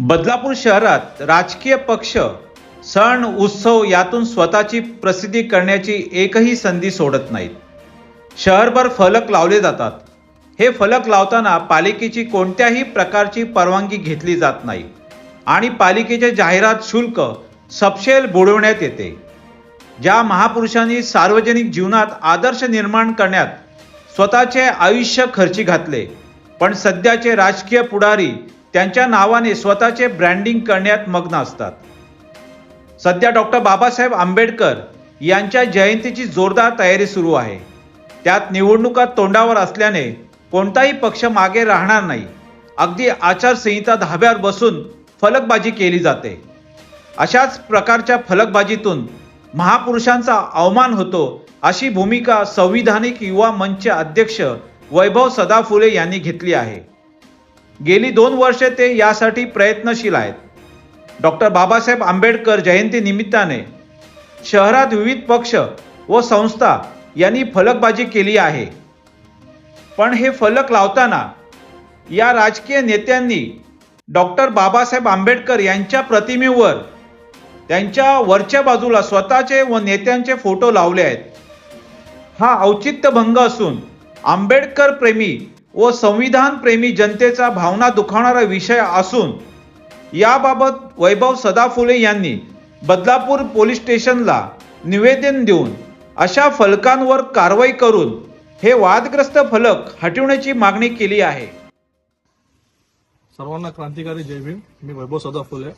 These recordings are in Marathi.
बदलापूर शहरात राजकीय पक्ष सण उत्सव यातून स्वतःची प्रसिद्धी करण्याची एकही संधी सोडत नाहीत. शहरभर फलक लावले जातात. हे फलक लावताना पालिकेची कोणत्याही प्रकारची परवानगी घेतली जात नाही आणि पालिकेचे जाहिरात शुल्क सपशेल बुडवण्यात येते. ज्या महापुरुषांनी सार्वजनिक जीवनात आदर्श निर्माण करण्यात स्वतःचे आयुष्य खर्ची घातले पण सध्याचे राजकीय पुढारी त्यांच्या नावाने स्वतःचे ब्रँडिंग करण्यात मग्न असतात. सध्या डॉक्टर बाबासाहेब आंबेडकर यांच्या जयंतीची जोरदार तयारी सुरू आहे. त्यात निवडणुका तोंडावर असल्याने कोणताही पक्ष मागे राहणार नाही. अगदी आचारसंहिता धाब्यावर बसून फलकबाजी केली जाते. अशाच प्रकारच्या फलकबाजीतून महापुरुषांचा अवमान होतो अशी भूमिका संविधानिक युवा मंच अध्यक्ष वैभव सदाफुले यांनी घेतली आहे. गेली दोन वर्षे ते यासाठी प्रयत्नशील आहेत. डॉक्टर बाबासाहेब आंबेडकर जयंती निमित्ताने शहरात विविध पक्ष व संस्था यांनी फलकबाजी केली आहे. पण हे फलक लावताना या राजकीय नेत्यांनी डॉक्टर बाबासाहेब आंबेडकर यांच्या प्रतिमेवर त्यांच्या वरच्या बाजूला स्वतःचे व नेत्यांचे फोटो लावले आहेत. हा औचित्यभंग असून आंबेडकर प्रेमी व संविधान प्रेमी जनतेचा भावना दुखावणारा विषय असून याबाबत वैभव सदाफुले यांनी बदलापूर पोलीस स्टेशनला निवेदन देऊन अशा फलकांवर कारवाई करून हे वादग्रस्त फलक हटवण्याची मागणी केली आहे. सर्वांना क्रांतिकारी जय भीम. मी वैभव सदा फुले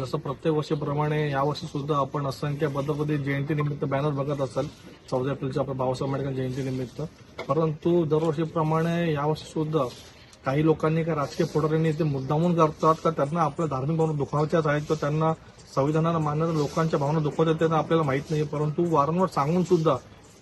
जसं प्रत्येक वर्षीप्रमाणे यावर्षी सुद्धा आपण असंख्य पद्धपती जयंती निमित्त बॅनर बघत असाल. चौदा एप्रिलच्या आपल्या बाबासाहेब आंबेडकर जयंती निमित्त. परंतु दरवर्षीप्रमाणे यावर्षी सुद्धा काही लोकांनी काही राजकीय पुढाऱ्यांनी ते मुद्दामून करतात का? त्यांना आपल्या धार्मिक भावना दुखावच्याच आहेत तर त्यांना संविधानाला मानणाऱ्या लोकांच्या भावना दुखवतात त्यांना आपल्याला माहीत नाही. परंतु वारंवार सांगून सुद्धा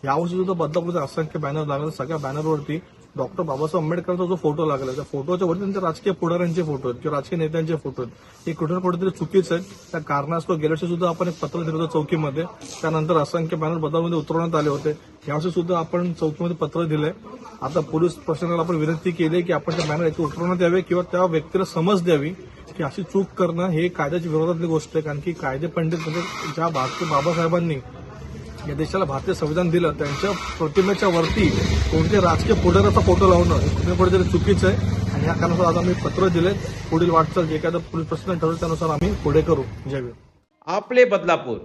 यावर्षी सुद्धा बदलापूरचे असंख्य बॅनर लागले. सगळ्या बॅनरवरती डॉक्टर बाबासाहेब आंबेडकरचा जो फोटो लागला त्या फोटोच्या वरती त्यांच्या राजकीय पुढाऱ्यांचे फोटो आहेत किंवा राजकीय नेत्यांचे फोटो आहेत. हे कुठे ना कुठेतरी चुकीचं आहे. त्या कारणास्तव गेल्या सुद्धा आपण एक पत्र दिलं होतं चौकीमध्ये. त्यानंतर असंख्य बॅनर बदलमध्ये उतरवण्यात आले होते. यावर्षी सुद्धा आपण चौकीमध्ये पत्र दिलंय. आता पोलीस प्रशासनाला आपण विनंती केली आहे की आपण त्या बॅनर याची उतरवण्यात यावे किंवा त्या व्यक्तीला समज द्यावी की अशी चूक करणं हे कायद्याच्या विरोधातली गोष्ट आहे. कारण की कायदे पंडित म्हणजे ज्या भारतीय बाबासाहेबांनी या देशाला भारतीय संविधान दिलं त्यांच्या प्रतिमेच्या वरती कोणत्या राजकीय पुढाऱ्याचा फोटो लावणं हे कुठे कुठेतरी चुकीचं आहे. आणि या कारणास्तव आज आम्ही पत्र दिले पुढील वाटचाल जे काय पोलीस प्रश्न ठरवलं त्यानुसार आम्ही पुढे करू. जय आपले बदलापूर.